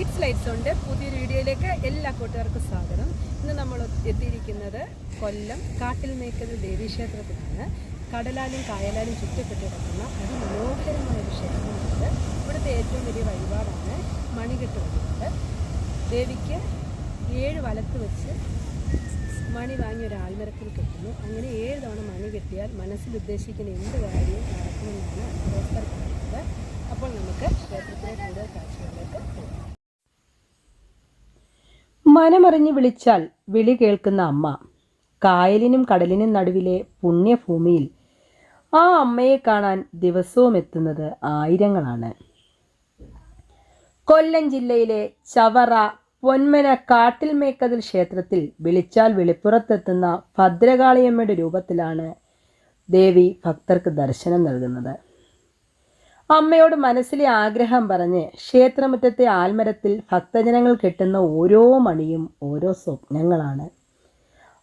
It's lights ഉണ്ട്. പുതിയൊരു വീഡിയോയിലേക്ക് എല്ലാ കൂട്ടുകാർക്കും സ്വാഗതം. ഇന്ന് നമ്മൾ എത്തിയിരിക്കുന്നത് കൊല്ലം കാട്ടിൽ ദേവീ ദേവീക്ഷേത്രത്തിലാണ്. കടലാലും കായലാലും ചുറ്റപ്പെട്ട് കിടക്കുന്ന അതിമനോഹരമായ ഒരു ക്ഷേത്രമുണ്ട്. ഇവിടുത്തെ ഏറ്റവും വലിയ വഴിപാടാണ് മണികെട്ട് വഴിപാട് ദേവിക്ക് ഏഴ് വലത്ത് വെച്ച് മണി വാങ്ങി ഒരു ആൽമരത്തിൽ കെട്ടുന്നു. അങ്ങനെ ഏഴ് തവണ മണി കെട്ടിയാൽ മനസ്സിൽ ഉദ്ദേശിക്കുന്ന എന്ത് കാര്യവും മനമറിഞ്ഞ് വിളിച്ചാൽ വിളി കേൾക്കുന്ന അമ്മ. കായലിനും കടലിനും നടുവിലെ പുണ്യഭൂമിയിൽ ആ അമ്മയെ കാണാൻ ദിവസവും എത്തുന്നത് ആയിരങ്ങളാണ്. കൊല്ലം ജില്ലയിലെ ചവറ പൊന്മന കാട്ടിൽമേക്കതിൽ ക്ഷേത്രത്തിൽ വിളിച്ചാൽ വെളിപ്പുറത്തെത്തുന്ന ഭദ്രകാളിയമ്മയുടെ രൂപത്തിലാണ് ദേവി ഭക്തർക്ക് ദർശനം നൽകുന്നത്. അമ്മയോട് മനസ്സിലെ ആഗ്രഹം പറഞ്ഞ് ക്ഷേത്രമുറ്റത്തെ ആൽമരത്തിൽ ഭക്തജനങ്ങൾ കെട്ടുന്ന ഓരോ മണിയും ഓരോ സ്വപ്നങ്ങളാണ്.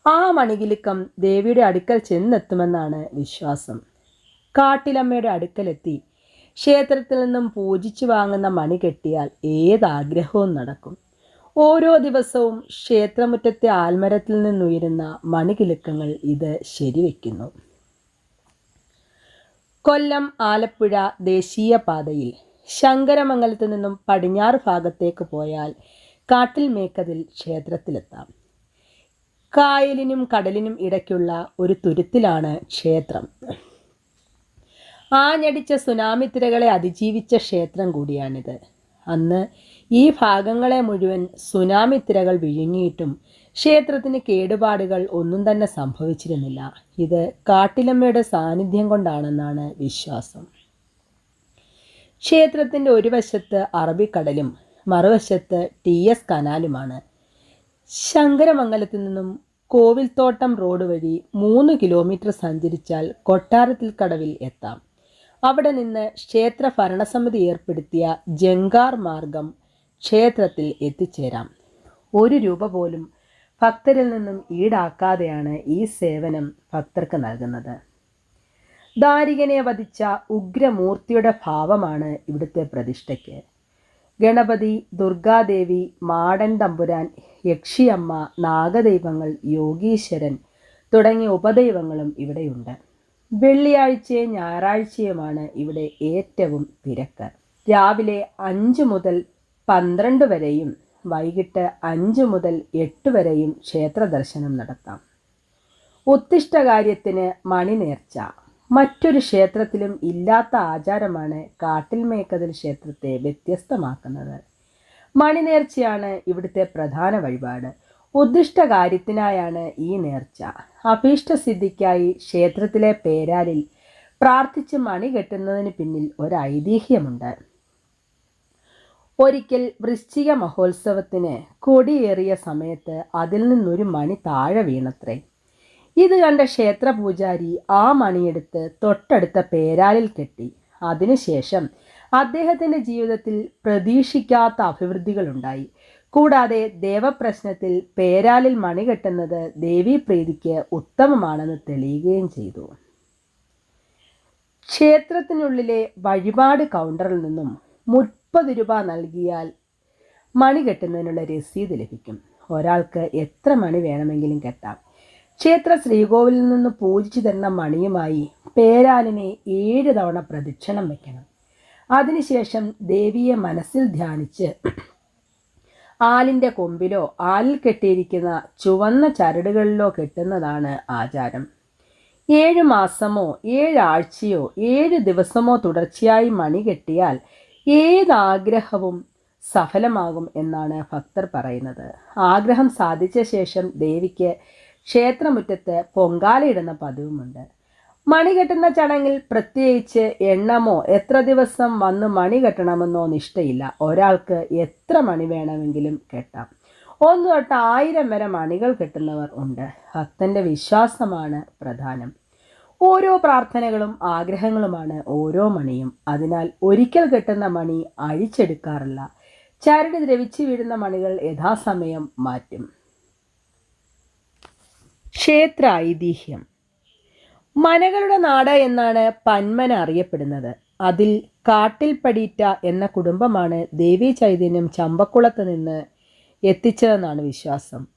ആ മണികിലുക്കം ദേവിയുടെ അടുക്കൽ ചെന്നെത്തുമെന്നാണ് വിശ്വാസം. കാട്ടിലമ്മയുടെ അടുക്കലെത്തി ക്ഷേത്രത്തിൽ നിന്നും പൂജിച്ചു വാങ്ങുന്ന മണി കെട്ടിയാൽ ഏതാഗ്രഹവും നടക്കും. ഓരോ ദിവസവും ക്ഷേത്രമുറ്റത്തെ ആൽമരത്തിൽ നിന്നുയരുന്ന മണികിലുക്കങ്ങൾ ഇത് ശരിവെക്കുന്നു. കൊല്ലം ആലപ്പുഴ ദേശീയപാതയിൽ ശങ്കരമംഗലത്ത് നിന്നും പടിഞ്ഞാറ് ഭാഗത്തേക്ക് പോയാൽ കാട്ടിൽ മേക്കതിൽ ക്ഷേത്രത്തിലെത്താം. കായലിനും കടലിനും ഇടയ്ക്കുള്ള ഒരു തുരുത്തിലാണ് ക്ഷേത്രം. ആഞ്ഞടിച്ച സുനാമി തിരകളെ അതിജീവിച്ച ക്ഷേത്രം കൂടിയാണിത്. അന്ന് ഈ ഭാഗങ്ങളെ മുഴുവൻ സുനാമി തിരകൾ വിഴുങ്ങിയിട്ടും ക്ഷേത്രത്തിന് കേടുപാടുകൾ ഒന്നും തന്നെ സംഭവിച്ചിരുന്നില്ല. ഇത് കാട്ടിലമ്മയുടെ സാന്നിധ്യം കൊണ്ടാണെന്നാണ് വിശ്വാസം. ക്ഷേത്രത്തിന്റെ ഒരു വശത്ത് അറബിക്കടലും മറുവശത്ത് ടി എസ് കനാലുമാണ്. ശങ്കരമംഗലത്തു നിന്നും കോവിൽത്തോട്ടം റോഡ് വഴി മൂന്ന് കിലോമീറ്റർ സഞ്ചരിച്ചാൽ കൊട്ടാരത്തിൽ കടവിൽ എത്താം. അവിടെ നിന്ന് ക്ഷേത്ര ഭരണസമിതി ഏർപ്പെടുത്തിയ ജങ്കാർ മാർഗം ക്ഷേത്രത്തിൽ എത്തിച്ചേരാം. ഒരു രൂപ പോലും ഭക്തരിൽ നിന്നും ഈടാക്കാതെയാണ് ഈ സേവനം ഭക്തർക്ക് നൽകുന്നത്. ദാരികനെ വധിച്ച ഉഗ്രമൂർത്തിയുടെ ഭാവമാണ് ഇവിടുത്തെ പ്രതിഷ്ഠയ്ക്ക്. ഗണപതി ദുർഗാദേവി മാടൻ തമ്പുരാൻ യക്ഷിയമ്മ നാഗദൈവങ്ങൾ യോഗീശ്വരൻ തുടങ്ങിയ ഉപദൈവങ്ങളും ഇവിടെയുണ്ട്. വെള്ളിയാഴ്ചയും ഞായറാഴ്ചയുമാണ് ഇവിടെ ഏറ്റവും തിരക്ക്. രാവിലെ അഞ്ച് മുതൽ പന്ത്രണ്ട് വരെയും വൈകിട്ട് അഞ്ച് മുതൽ എട്ട് വരെയും ക്ഷേത്ര ദർശനം നടത്താം. ഉത്തിഷ്ടകാര്യത്തിന് മണി നേർച്ച മറ്റൊരു ക്ഷേത്രത്തിലും ഇല്ലാത്ത ആചാരമാണ് കാട്ടിൽമേക്കതിൽ ക്ഷേത്രത്തെ വ്യത്യസ്തമാക്കുന്നത്. മണി നേർച്ചയാണ് ഇവിടുത്തെ പ്രധാന വഴിപാട്. ഉദ്ദിഷ്ട കാര്യത്തിനായാണ് ഈ നേർച്ച. അഭീഷ്ടസിദ്ധിക്കായി ക്ഷേത്രത്തിലെ പേരാലിൽ പ്രാർത്ഥിച്ച് മണി കെട്ടുന്നതിന് പിന്നിൽ ഒരു ഐതിഹ്യമുണ്ട്. ഒരിക്കൽ വൃശ്ചിക മഹോത്സവത്തിന് കൊടിയേറിയ സമയത്ത് അതിൽ നിന്നൊരു മണി താഴെ വീണത്രേ. ഇത് കണ്ട ക്ഷേത്ര പൂജാരി ആ മണിയെടുത്ത് തൊട്ടടുത്ത പേരാലിൽ കെട്ടി. അതിനുശേഷം അദ്ദേഹത്തിന്റെ ജീവിതത്തിൽ പ്രതീക്ഷിക്കാത്ത അഭിവൃദ്ധികളുണ്ടായി. കൂടാതെ ദേവപ്രശ്നത്തിൽ പേരാലിൽ മണി കെട്ടുന്നത് ദേവീപ്രീതിക്ക് ഉത്തമമാണെന്ന് തെളിയുകയും ചെയ്തു. ക്ഷേത്രത്തിനുള്ളിലെ വഴിപാട് കൗണ്ടറിൽ നിന്നും മുപ്പത് രൂപ നൽകിയാൽ മണി കെട്ടുന്നതിനുള്ള രസീത് ലഭിക്കും. ഒരാൾക്ക് എത്ര മണി വേണമെങ്കിലും കെട്ടാം. ക്ഷേത്ര ശ്രീകോവിലിൽ നിന്ന് പൂജിച്ചു തരുന്ന മണിയുമായി പേരാലിനെ ഏഴ് തവണ പ്രദക്ഷിണം വയ്ക്കണം അതിനുശേഷം ദേവിയെ മനസ്സിൽ ധ്യാനിച്ച് ആലിന്റെ കൊമ്പിലോ ആലിൽ കെട്ടിയിരിക്കുന്ന ചുവന്ന ചരടുകളിലോ കെട്ടുന്നതാണ് ആചാരം. ഏഴ് മാസമോ ഏഴാഴ്ചയോ ഏഴ് ദിവസമോ തുടർച്ചയായി മണി കെട്ടിയാൽ ഏതാഗ്രഹവും സഫലമാകും എന്നാണ് ഭക്തർ പറയുന്നത്. ആഗ്രഹം സാധിച്ച ശേഷം ദേവിക്ക് ക്ഷേത്രമുറ്റത്ത് പൊങ്കാലയിടുന്ന പതിവുമുണ്ട്. മണി കെട്ടുന്ന ചടങ്ങിൽ പ്രത്യേകിച്ച് എണ്ണമോ എത്ര ദിവസം വന്ന് മണി കെട്ടണമെന്നോ നിഷ്ഠയില്ല. ഒരാൾക്ക് എത്ര മണി വേണമെങ്കിലും കെട്ടാം. ഒന്ന് തൊട്ട് ആയിരം വരെ മണികൾ കെട്ടുന്നവർ ഉണ്ട്. ഭക്തന്റെ വിശ്വാസമാണ് പ്രധാനം. ഓരോ പ്രാർത്ഥനകളും ആഗ്രഹങ്ങളുമാണ് ഓരോ മണിയും. അതിനാൽ ഒരിക്കൽ കെട്ടുന്ന മണി അഴിച്ചെടുക്കാറില്ല. ചരട് ദ്രവിച്ചു വീഴുന്ന മണികൾ യഥാസമയം മാറ്റും. ക്ഷേത്ര ഐതിഹ്യം മനകളുടെ നാട് എന്നാണ് പന്മന അറിയപ്പെടുന്നത്. അതിൽ കാട്ടിൽ എന്ന കുടുംബമാണ് ദേവീ ചൈതന്യം ചമ്പക്കുളത്ത് നിന്ന് എത്തിച്ചതെന്നാണ് വിശ്വാസം.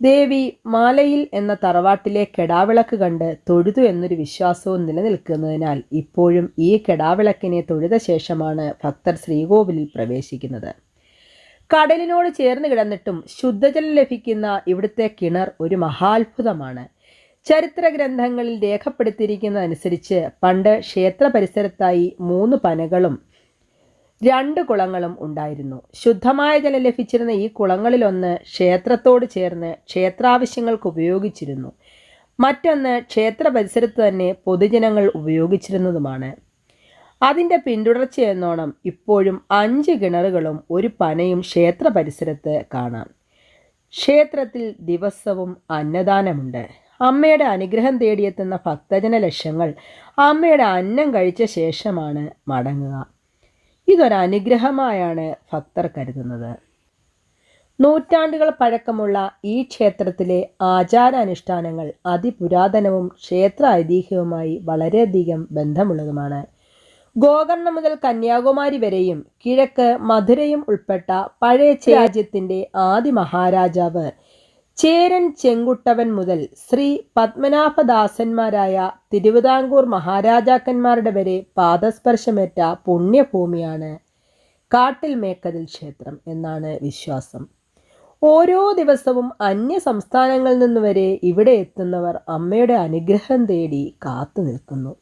ദേവി മാലയിൽ എന്ന തറവാട്ടിലെ കെടാവിളക്ക് കണ്ട് തൊഴുതു എന്നൊരു വിശ്വാസവും നിലനിൽക്കുന്നതിനാൽ ഇപ്പോഴും ഈ കെടാവിളക്കിനെ തൊഴുത ശേഷമാണ് ഭക്തർ ശ്രീകോവിലിൽ പ്രവേശിക്കുന്നത്. കടലിനോട് ചേർന്ന് കിടന്നിട്ടും ശുദ്ധജലം ലഭിക്കുന്ന ഇവിടുത്തെ കിണർ ഒരു മഹാത്ഭുതമാണ്. ചരിത്ര ഗ്രന്ഥങ്ങളിൽ രേഖപ്പെടുത്തിയിരിക്കുന്നതനുസരിച്ച് പണ്ട് ക്ഷേത്ര പരിസരത്തായി മൂന്ന് പനകളും രണ്ട് കുളങ്ങളും ഉണ്ടായിരുന്നു. ശുദ്ധമായ ജലം ലഭിച്ചിരുന്ന ഈ കുളങ്ങളിലൊന്ന് ക്ഷേത്രത്തോട് ചേർന്ന് ക്ഷേത്രാവശ്യങ്ങൾക്ക് ഉപയോഗിച്ചിരുന്നു. മറ്റൊന്ന് ക്ഷേത്ര പരിസരത്ത് തന്നെ പൊതുജനങ്ങൾ ഉപയോഗിച്ചിരുന്നതുമാണ്. അതിന്റെ പിന്തുടർച്ചയെന്നോണം ഇപ്പോഴും അഞ്ച് കിണറുകളും ഒരു പനയും ക്ഷേത്ര പരിസരത്ത് കാണാം. ക്ഷേത്രത്തിൽ ദിവസവും അന്നദാനമുണ്ട്. അമ്മയുടെ അനുഗ്രഹം തേടിയെത്തുന്ന ഭക്തജന ലക്ഷങ്ങൾ അമ്മയുടെ അന്നം കഴിച്ച ശേഷമാണ് മടങ്ങുക. ഇതൊരനുഗ്രഹമായാണ് ഭക്തർ കരുതുന്നത്. നൂറ്റാണ്ടുകൾ പഴക്കമുള്ള ഈ ക്ഷേത്രത്തിലെ ആചാരാനുഷ്ഠാനങ്ങൾ അതിപുരാതനവും ക്ഷേത്ര ഐതിഹ്യവുമായി വളരെയധികം ബന്ധമുള്ളതുമാണ്. ഗോകർണ മുതൽ കന്യാകുമാരി വരെയും കിഴക്ക് മധുരയും ഉൾപ്പെട്ട പഴയ രാജ്യത്തിന്റെ ആദി മഹാരാജാവ് ചേരൻ ചെങ്കുട്ടവൻ മുതൽ ശ്രീ പത്മനാഭദാസന്മാരായ തിരുവിതാംകൂർ മഹാരാജാക്കന്മാരുടെ വരെ പാദസ്പർശമേറ്റ പുണ്യഭൂമിയാണ് കാട്ടിൽ മേക്കതിൽ ക്ഷേത്രം എന്നാണ് വിശ്വാസം. ഓരോ ദിവസവും അന്യ സംസ്ഥാനങ്ങളിൽ നിന്ന് വരെ ഇവിടെ എത്തുന്നവർ അമ്മയുടെ അനുഗ്രഹം തേടി കാത്തു നിൽക്കുന്നു.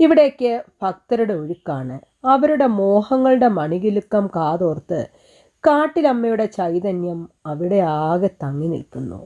ഇവിടേക്ക് ഭക്തരുടെ ഒഴുക്കാണ്. അവരുടെ മോഹങ്ങളുടെ മണികിലുക്കം കാതോർത്ത് കാട്ടിലമ്മയുടെ ചൈതന്യം അവിടെ ആകെ തങ്ങി നിൽക്കുന്നു.